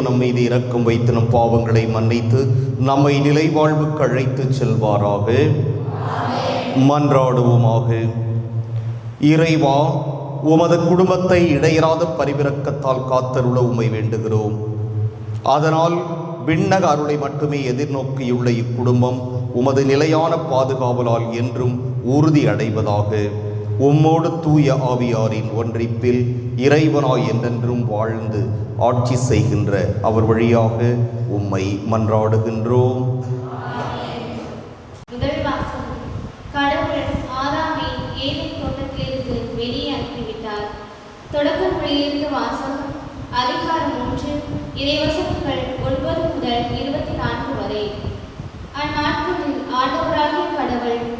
இறைவன் நம் மீது இரக்கம் வைத்து நம் பாவங்களை மன்னித்து நம்மை நிலைவாழ்வுக்கு அழைத்துச் செல்வாராக. மன்றாடுவோமாக. இறைவா உமது குடும்பத்தை இடையராத பரிவிரக்கத்தால் காத்தருள உமை வேண்டுகிறோம். அதனால் விண்ணக அருளை மட்டுமே எதிர்நோக்கியுள்ள இக்குடும்பம் உமது நிலையான பாதுகாவலால் என்றும் உறுதி அடைவதாக. உம்மோடு தூய ஆவியாரின் ஒன்றிப்பில் இறைவனாய் என்றென்றும் வாழ்ந்து ஆட்சி செய்கின்ற அவர் வழியாக உம்மை மன்றாடுகின்றோம். தொடக்க மொழியிலிருந்து வாசகம். அதிகாரம் ஒன்று. இறைவசனங்கள் ஒன்பது முதல் இருபத்தி நான்கு வரை. அந்நாட்களில் ஆண்டவராகிய கடவுள்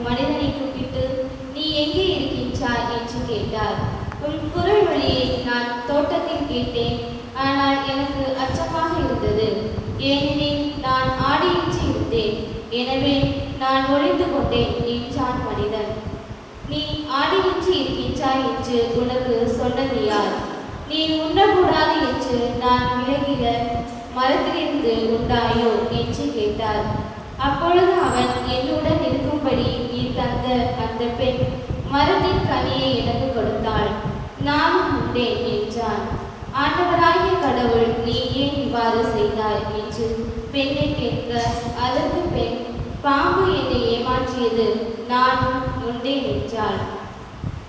கேட்டார். உன் குரல் வழியை நான் தோட்டத்தில் கேட்டேன். ஆனால் எனக்கு அச்சமாக இருந்தது. ஏனெனில் நான் ஆடியின்றி இருந்தேன். எனவே நான் ஒழிந்து கொண்டேன் என்றான் மனிதன். நீ ஆடியின்றி இருக்கின்றாய் என்று உனக்கு சொன்னது யார்? நீ உண்ணக்கூடாது என்று நான் விலகிய மரத்திலிருந்து உண்டாயோ? என்று கேட்டார். அப்பொழுது அவன் என்னுடன் இருக்கும்படி நீ தந்த அந்த பெண் மரத்தின் கனியை எனக்கு கொடுத்தாள். நானும் உண்டேன் என்றான். ஆண்டவராகிய கடவுள் நீ ஏன் இவ்வாறு செய்தாய்? என்று பெண்ணை கேட்க அதற்கு பெண் பாம்பு என்னை ஏமாற்றியது. நான் உண்டேன் என்றாள்.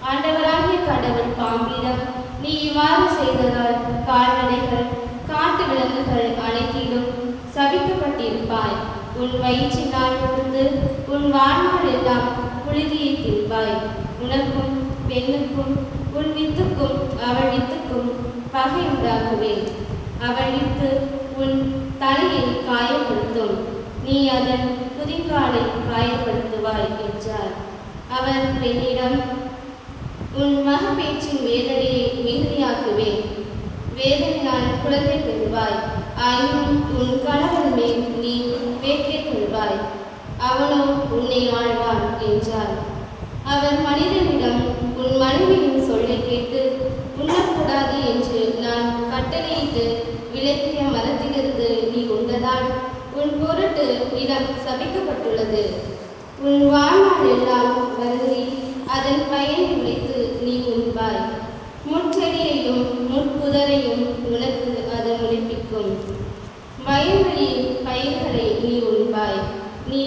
ஆண்டவராகிய கடவுள் பாம்பிடம் நீ இவ்வாறு செய்ததால் கால்நடைகள் காட்டு விலங்குகள் அனைத்திலும் சபிக்கப்பட்டிருப்பாய் உன் வயிற்றினால் இருந்து உன் வாழ்நாள் எல்லாம் புழுதியை தின்பாய் உனக்கும் பெண்ணுக்கும் உன் வித்துக்கும் அவள் வித்துக்கும் பகை உண்டாக்குவேன் அவள் வித்து உன் தலையை காயப்படுத்தும். நீ அதன் புதிக்காலை காயப்படுத்துவாய் என்றார். அவர் பெண்ணிடம் உன் மக பேச்சின் வேதனையை மிகுதியாக்குவேன். வேதனையால் குழந்தை பெறுவாய். ஆயினும் உன் கணவன் நீ வேட்கை கொள்வாய். அவனோ உன்னை ஆழ்வான் என்றார். அவர் மனிதனிடம் உன் மனைவியின் சொல்லை கேட்டு உண்ணக்கூடாது என்று நான் கட்டளையிட்டு விலக்கிய மரத்திலிருந்து நீ உண்டதால் உன் பொருட்டு இடம் சபிக்கப்பட்டுள்ளது. உன் வாழ்நாள் எல்லாம் வருந்தி அதன் பயனை உழைத்து நீ உண்பாய். முட்செடியையும் முட்புதரையும் உனக்கு அது வயல்வெளியின் பயிர்களை நீ உண்பாய். நீ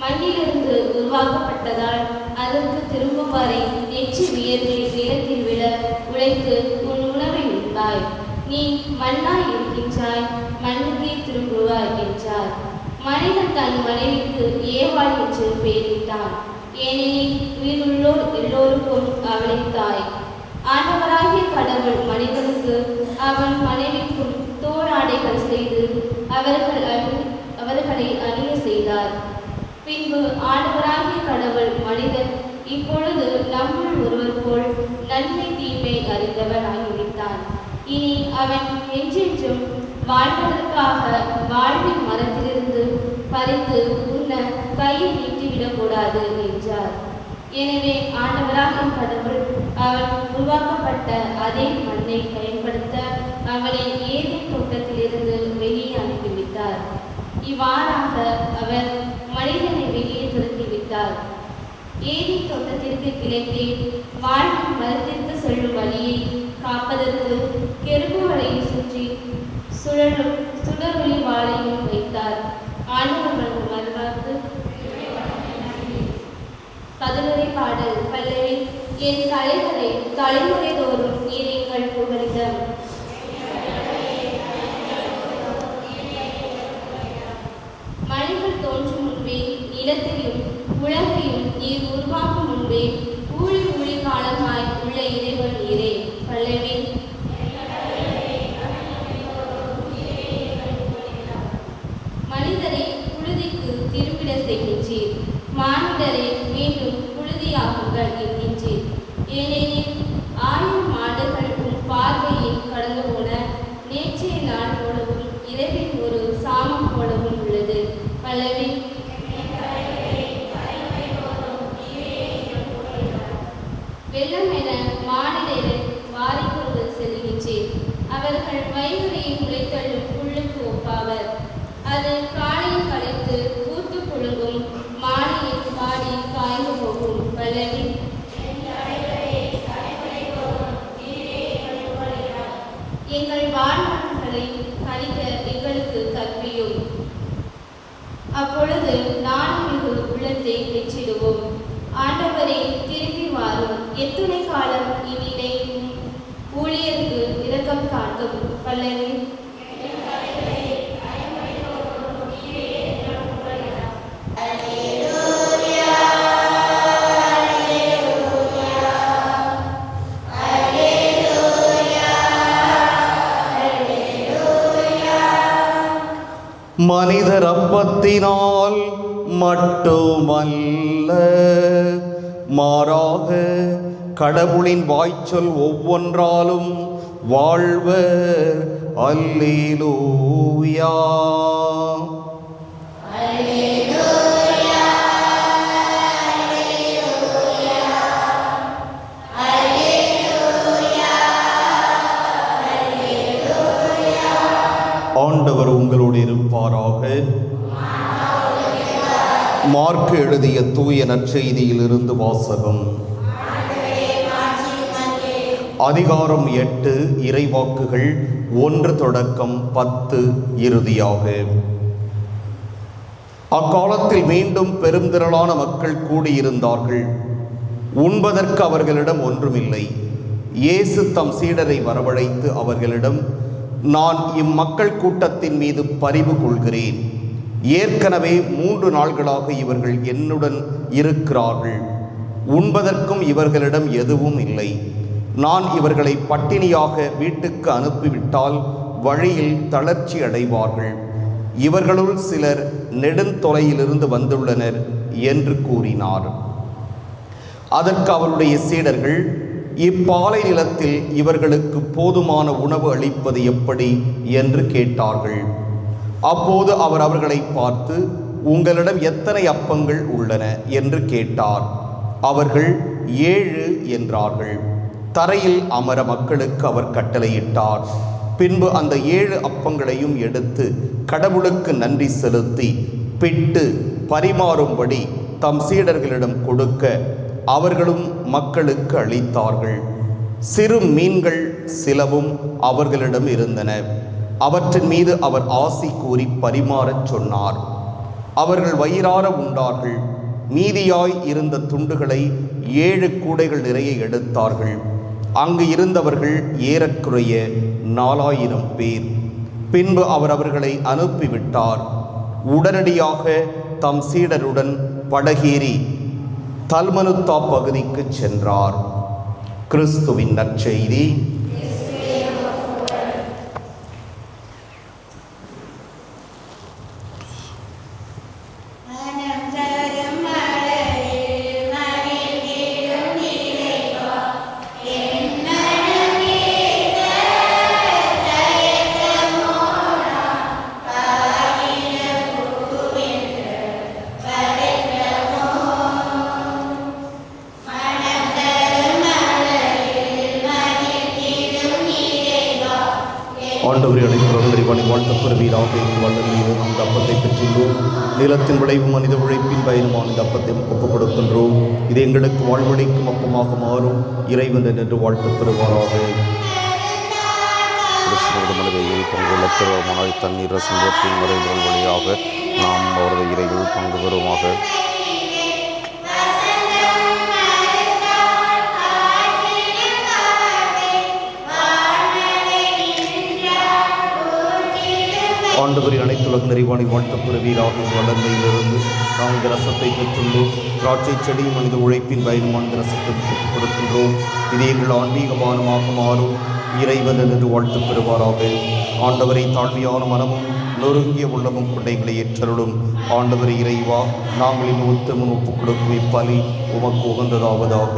மண்ணிலிருந்து உருவாக்கப்பட்டதால் அதற்கு திரும்பும் வரை நெற்றி வியர்வை நிலத்தில் விட உழைத்து உன் உணவை உண்பாய். நீ மண்ணாய் இருக்கின்றாய் மண்ணுக்கே திரும்புவாய் என்றார். மனிதன் தன் மனைவிக்கு ஏவாள் என்று பெயரிட்டான். ஏனெனில் உயிருள்ளோர் எல்லோருக்கும் அவளை தாய். ஆண்டவராகிய கடவுள் மனிதனுக்கு அவன் மனைவிக்கும் தோளாடைகள் செய்து அவர்கள் அணி அவர்களை அணிய செய்தார். பின்பு ஆண்டவராகிய கடவுள் மனிதன் இப்பொழுது நம்முள் ஒருவர் போல் நன்மை தீமை அறிந்தவன் ஆகிவிட்டான். இனி அவன் என்றென்றும் வாழ்வதற்காக வாழ்வின் மரத்திலிருந்து பறித்து உள்ள கையை நீட்டிவிடக்கூடாது என்றார். எனவே ஆண்டவராகிய கடவுள் அவன் உருவாக்கப்பட்ட அதே மண்ணை பயன்படுத்த அவனை ஏதே தோட்டத்திலிருந்து வெளியே அனுப்பிவிட்டார். இவ்வாறாக அவர் மனிதனை வெளியே துரத்திவிட்டார். ஏதி தோட்டத்திற்கு கிழக்கே வாழ்க்கை மரத்திற்கு செல்லும் வழியை காப்பதற்கு கெருபுகளை சுற்றி சுழலும் சுடரொளி வாளையும் வைத்தார். ஆண்டவர்கள் பதிலுரை பாடல் பல்லவி என் தலைவரை தலைமுறை தோறும் நீர் எங்கள் புகழிதம் மனித ரப்பத்தினால் மட்டுமல்ல. மாறாக கடவுளின் வாய்ச்சொல் ஒவ்வொன்றாலும் வாழ்வர் அல்லேலூயா. ஆண்டவர் உங்களோடு இருப்பாராக. மார்க் எழுதிய தூய நற்செய்தியில் இருந்து வாசகம். அதிகாரம் எட்டு இறைவாக்குகள் ஒன்று தொடக்கம் பத்து இறுதியாக. அக்காலத்தில் மீண்டும் பெருந்திரளான மக்கள் கூடியிருந்தார்கள். உண்பதற்கு அவர்களிடம் ஒன்றுமில்லை. இயேசு தம் சீடரை வரவழைத்து அவர்களிடம் நான் இம்மக்கள் கூட்டத்தின் மீது பரிவு கொள்கிறேன். ஏற்கனவே மூன்று நாள்களாக இவர்கள் என்னுடன் இருக்கிறார்கள். உண்பதற்கும் இவர்களிடம் எதுவும் இல்லை. நான் இவர்களை பட்டினியாக வீட்டுக்கு அனுப்பிவிட்டால் வழியில் தளர்ச்சி அடைவார்கள். இவர்களுள் சிலர் நெடுந்தொலையிலிருந்து வந்துள்ளனர் என்று கூறினார். அதற்கு அவருடைய சீடர்கள் இப்பாலை நிலத்தில் இவர்களுக்கு போதுமான உணவு அளிப்பது எப்படி என்று கேட்டார்கள். அப்போது அவர் அவர்களை பார்த்து உங்களிடம் எத்தனை அப்பங்கள் உள்ளன? என்று கேட்டார். அவர்கள் ஏழு என்றார்கள். தரையில் அமர மக்களுக்கு அவர் கட்டளையிட்டார். பின்பு அந்த ஏழு அப்பங்களையும் எடுத்து கடவுளுக்கு நன்றி செலுத்தி பிட்டு பரிமாறும்படி தம் சீடர்களிடம் கொடுக்க அவர்களும் மக்களுக்கு அளித்தார்கள். சிறு மீன்கள் சிலவும் அவர்களிடம் இருந்தன. அவற்றின் மீது அவர் ஆசி கூறி பரிமாறச் சொன்னார். அவர்கள் வயிறார உண்டார்கள். மீதியாய் இருந்த துண்டுகளை ஏழு கூடைகள் நிறைய எடுத்தார்கள். அங்கு இருந்தவர்கள் ஏறக்குறைய நாலாயிரம் பேர். பின்பு அவர் அவர்களை அனுப்பிவிட்டார். உடனடியாக தம் சீடருடன் படகேறி தல்மனுத்தா பகுதிக்கு சென்றார். கிறிஸ்துவின் நற்செய்தி. நிலத்தின் விளைவு மனித உழைப்பின் பயனுமான இந்த அப்பத்தை ஒப்புக் கொடுக்கின்றோம் இது எங்களுக்கு வாழ்வடைக்கும் அப்பமாக மாறும். இறைவன் என்று வாழ்த்து பெறுவாராக. கிறிஸ்து பங்குள்ள திருவமனாய் தண்ணீர் சங்கத்தின் மறைந்தல் வழியாக நாம் அவரது இறையில் பங்கு பெறுமாக ஆண்டவரின் அனைத்துலக நிறைவாணி வாழ்த்த பிறவீராக வளர்மையிலிருந்து நாம் இந்த ரசத்தை பெற்றுள்ளோம் திராட்சை செடி மனித உழைப்பின் பயனுமான இந்த ரசத்தை பெற்றுக் கொடுக்கின்றோம் இது எங்கள் ஆன்மீக பானமாக மாறும் இறைவன் என்று வாழ்த்து பெறுவாராக. ஆண்டவரை தாழ்மையான மனமும் நொறுங்கிய உள்ளமும் கொண்டைகளை ஏற்றருளும். ஆண்டவர் இறைவா நாங்கள் இன்னும் உத்தமும் ஒப்புக் கொடுக்கும் இப்பலி உமக்கு உகந்ததாவதாக.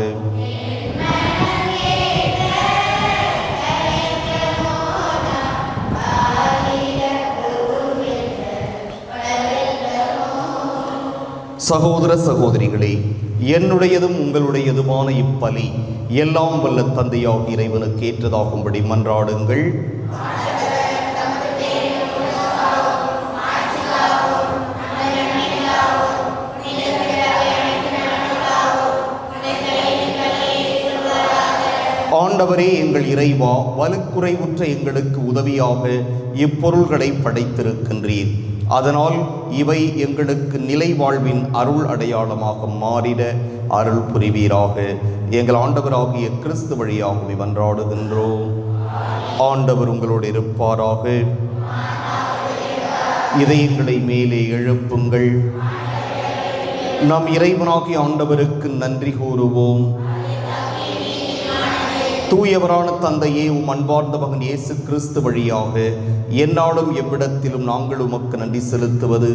சகோதர சகோதரிகளே என்னுடையதும் உங்களுடையதுமான இப்பலி எல்லாம் வல்ல தந்தையாக இறைவனுக்கு ஏற்றதாகும்படி மன்றாடுங்கள். ஆண்டவரே எங்கள் இறைவா வலுக்குறைவுற்ற எங்களுக்கு உதவியாக இப்பொருள்களை படைத்திருக்கின்றீர். அதனால் இவை எங்களுக்கு நிலை வாழ்வின் அருள் அடையாளமாக மாறிட அருள் புரிவீராக. எங்கள் ஆண்டவராகிய கிறிஸ்து வழியாகவே வன்றாடுகின்றோம் ஆண்டவர் உங்களோடு இருப்பாராக. இதயங்களை மேலே எழுப்புங்கள். நாம் இறைவனாகிய ஆண்டவருக்கு நன்றி கூறுவோம். தூயவரான தந்தையே உம் அன்பார்ந்த மகன் இயேசு கிறிஸ்து வழியாக எந்நாளும் எவ்விடத்திலும் நாங்கள் உமக்கு நன்றி செலுத்துவது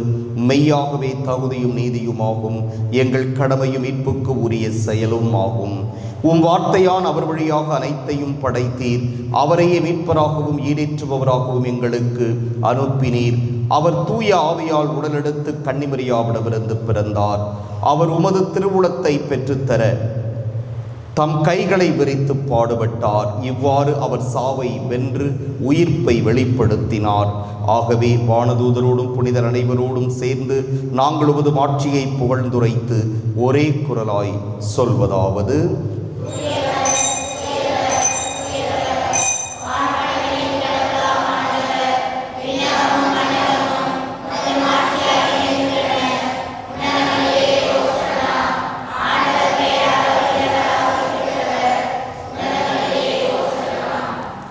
மெய்யாகவே தகுதியும் நீதியுமாகும். எங்கள் கடமையும் மீட்புக்கு உரிய செயலும் ஆகும் உம் வார்த்தையான் அவர் வழியாக அனைத்தையும் படைத்தீர். அவரையே மீட்பராகவும் ஈடேற்றுபவராகவும் எங்களுக்கு அனுப்பினீர். அவர் தூய ஆவியால் உடலெடுத்து கன்னிமரியாவிடமிருந்து பிறந்தார். அவர் உமது திருவுளத்தை பெற்றுத்தர தம் கைகளை விரித்து பாடுபட்டார். இவ்வாறு அவர் சாவை வென்று உயிர்ப்பை வெளிப்படுத்தினார். ஆகவே வானதூதரோடும் புனிதர் அனைவரோடும் சேர்ந்து நாங்கள் உமது மாட்சியை புகழ்ந்துரைத்து ஒரே குரலாய் சொல்வதாவது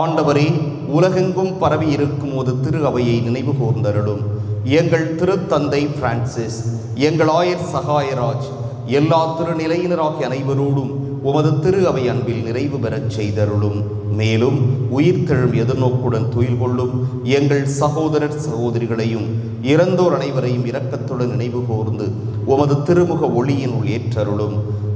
ஆண்டவரே உலகெங்கும் பரவி இருக்கும் ஒரு திரு அவையை நினைவு கூர்ந்தருளும். எங்கள் திருத்தந்தை பிரான்சிஸ் எங்கள் ஆயர் சகாயராஜ் எல்லா திருநிலையினராகிய அனைவரோடும் உமது திரு அவை அன்பில் நிறைவு பெறச் செய்தருளும். மேலும் உயிர்த்தெழும் எதிர்நோக்குடன் துயில் கொள்ளும் எங்கள் சகோதரர் சகோதரிகளையும் இறந்தோர் அனைவரையும் இரக்கத்துடன் நினைவு கூர்ந்து உமது திருமுக ஒளியினுள் ஏற்றருளும்.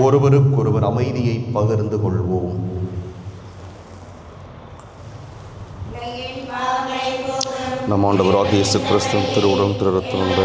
ஒருவருக்கொருவர் அமைதியை பகிர்ந்து கொள்வோம். நம் ஆண்டவராக இயேசு கிறிஸ்து திருவுடன் திருரத்தனுடைய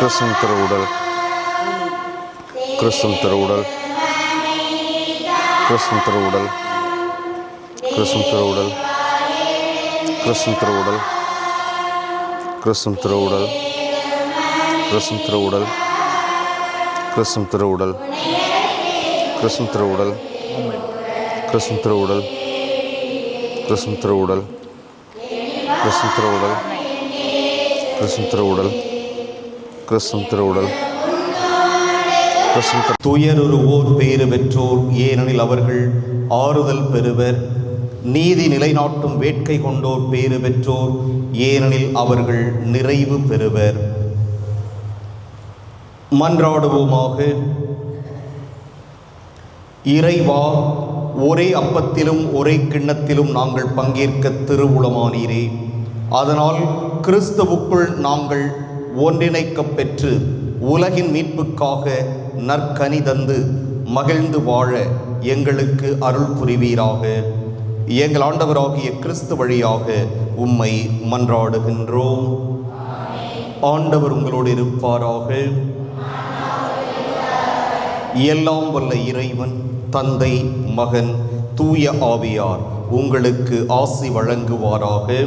கிறிஸ்துவின் திருவுடல் கிறிஸ்துவின் திருவுடல் கிறிஸ்துவின் திருவுடல் கிறிஸ்துவின் திருவுடல் கிறிஸ்துவின் திருவுடல் கிறிஸ்துவின் திருவுடல் கிறிஸ்துவின் திருவுடல் கிறிஸ்துவின் திருவுடல் கிறிஸ்துவின் திருவுடல் கிறிஸ்துவின் திருவுடல் கிறிஸ்துவின் திருவுடல் கிறிஸ்துவின் திருவுடல் கிறிஸ்துவின் திருவுடல் கிறிஸ்துவின் திருவுடல். கிறிஸ்துவின் பேறு பெற்றோர் ஏனெனில் அவர்கள் ஆறுதல் பெறுவர். நீதி நிலைநாட்டும் வேட்கை கொண்டோர் பேறு பெற்றோர் ஏனெனில் அவர்கள் நிறைவு பெறுவர். மன்றாடுவோமாக. இறைவா ஒரே அப்பத்திலும் ஒரே கிண்ணத்திலும் நாங்கள் பங்கேற்க திருவுளமானீரே. அதனால் கிறிஸ்துவுக்குள் நாங்கள் ஒன்றிணைக்கப் பெற்று உலகின் மீட்புக்காக நற்கனி தந்து மகிழ்ந்து வாழ எங்களுக்கு அருள் புரிவீராக. எங்கள் ஆண்டவராகிய கிறிஸ்து வழியாக உம்மை மன்றாடுகின்றோம். ஆண்டவர் உங்களோடு இருப்பாராக. எல்லாம் வல்ல இறைவன் தந்தை மகன் தூய ஆவியார் உங்களுக்கு ஆசி வழங்குவாராக.